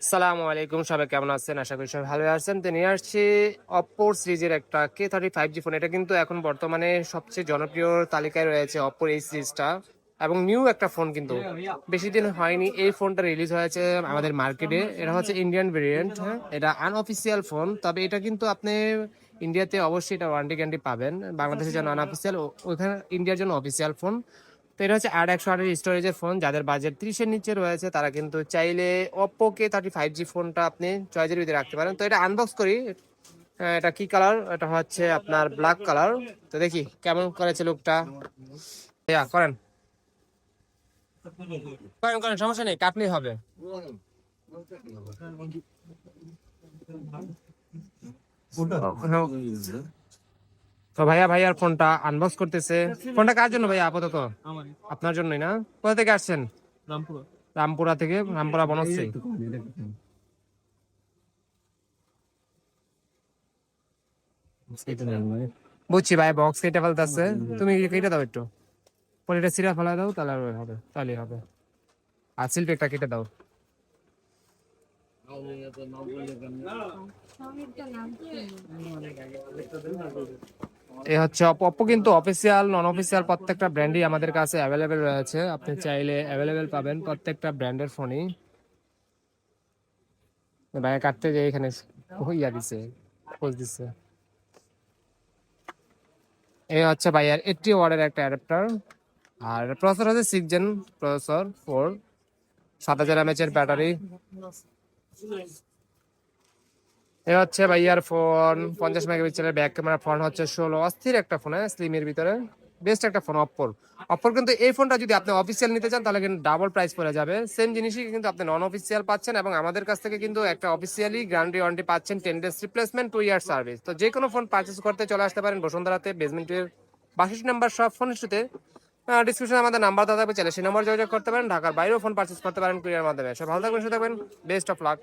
সালামু আলাইকুম, সবাই কেমন আছেন? আশা করি সবাই ভালো আছেন। তো নিয়ে আসছি অপ্পোর সিরিজের একটা K thirty five G phone এটা কিন্তু এখন বর্তমানে সবচেয়ে জনপ্রিয় তালিকায় রয়েছে অপ্পোর এই সিরিজটা এবং নিউ একটা ফোন কিন্তু। বেশি দিন হয়নি, এই ফোনটা রিলিজ হয়েছে আমাদের মার্কেটে এটা হচ্ছে ইন্ডিয়ান ভেরিয়েন্ট এটা আনঅফিসিয়াল ফোন তবে এটা কিন্তু আপনি ইন্ডিয়াতে অবশ্যই এটা ওয়ারেন্টি গ্যারান্টি পাবেন বাংলাদেশের জন্য আনঅফিসিয়াল ওইখানে ইন্ডিয়ার জন্য অফিসিয়াল ফোন তো এটা হচ্ছে আট একশো আটের স্টোরেজের ফোন যাদের বাজেট ত্রিশের নিচে রয়েছে তারা কিন্তু চাইলে Oppo K thirty five G ফোনটা আপনি চয়েসের ভিতরে রাখতে পারেন। তো এটা আনবক্স করি। আহ, এটা কি কালার এটা হচ্ছে আপনার ব্ল্যাক কালার তো দেখি কেমন করেছে লুকটা ইয়া, করেন। করেন করেন সমস্যা নেই কাটলেই হবে। তো ভাইয়া ভাইয়ার ফোনটা আনবক্স করতেছে ফোনটা কার জন্য ভাইয়া আপাতত আপনার জন্যই না কোথা থেকে আসছেন রামপুরা রামপুরা থেকে রামপুরা বনশ্রী বুঝছি ভাই বক্স কেটে ফেলতেছে তুমি কেটে দাও একটু পলিটা সিরা ফেলা দাও তাহলে আর হবে তাহলে হবে আর শিল্পী একটা কেটে দাও এ হচ্ছে অপো কিন্তু অফিসিয়াল নন অফিসিয়াল প্রত্যেকটা ব্র্যান্ডই আমাদের কাছে অ্যাভেলেবেল রয়েছে। আপনি চাইলে অ্যাভেলেবেল পাবেন প্রত্যেকটা ব্র্যান্ডের ফোনই। ভাই, কাটতে যে এখানে ইয়া দিছে, খোঁজ দিছে। এই হচ্ছে ভাইয়ার এইটটি ওয়ার্ডের একটা অ্যাডাপ্টার আর প্রসেসর হচ্ছে সিক্স জেন প্রসেসর ফোর সাত হাজার এমএচ এর ব্যাটারি এ হচ্ছে ভাইয়ার ফোন পঞ্চাশ মেগাপিক্সেলের ব্যাক ক্যামেরা ফোন হচ্ছে ষোলো। অস্থির একটা ফোন হ্যাঁ স্লিমের ভিতরে। বেস্ট একটা ফোন অপ্পোর অপ্পোর কিন্তু এই ফোনটা যদি আপনি অফিসিয়াল নিতে চান, তাহলে কিন্তু ডাবল প্রাইস পড়ে যাবে। সেম জিনিসই কিন্তু আপনি নন অফিসিয়াল পাচ্ছেন এবং আমাদের কাছ থেকে কিন্তু একটা অফিসিয়ালি গ্যারান্টি ওয়ারেন্টি পাচ্ছেন ten days replacement two year service তো যে কোনো ফোন পারচেস করতে চলে আসতে পারেন বসুন্ধরাতে বেসমেন্টের বাষট্টি নাম্বার সব ফোন ইস্যুতে ডিসক্রিপশনে আমাদের নাম্বার দেওয়া থাকবে, চাইলে সেই নম্বর যোগাযোগ করতে পারেন। ঢাকার বাইরেও ফোন পারচেস করতে পারেন কুরিয়ার মাধ্যমে। সব ভালো থাকবেন, সুস্থ থাকবেন। Best of luck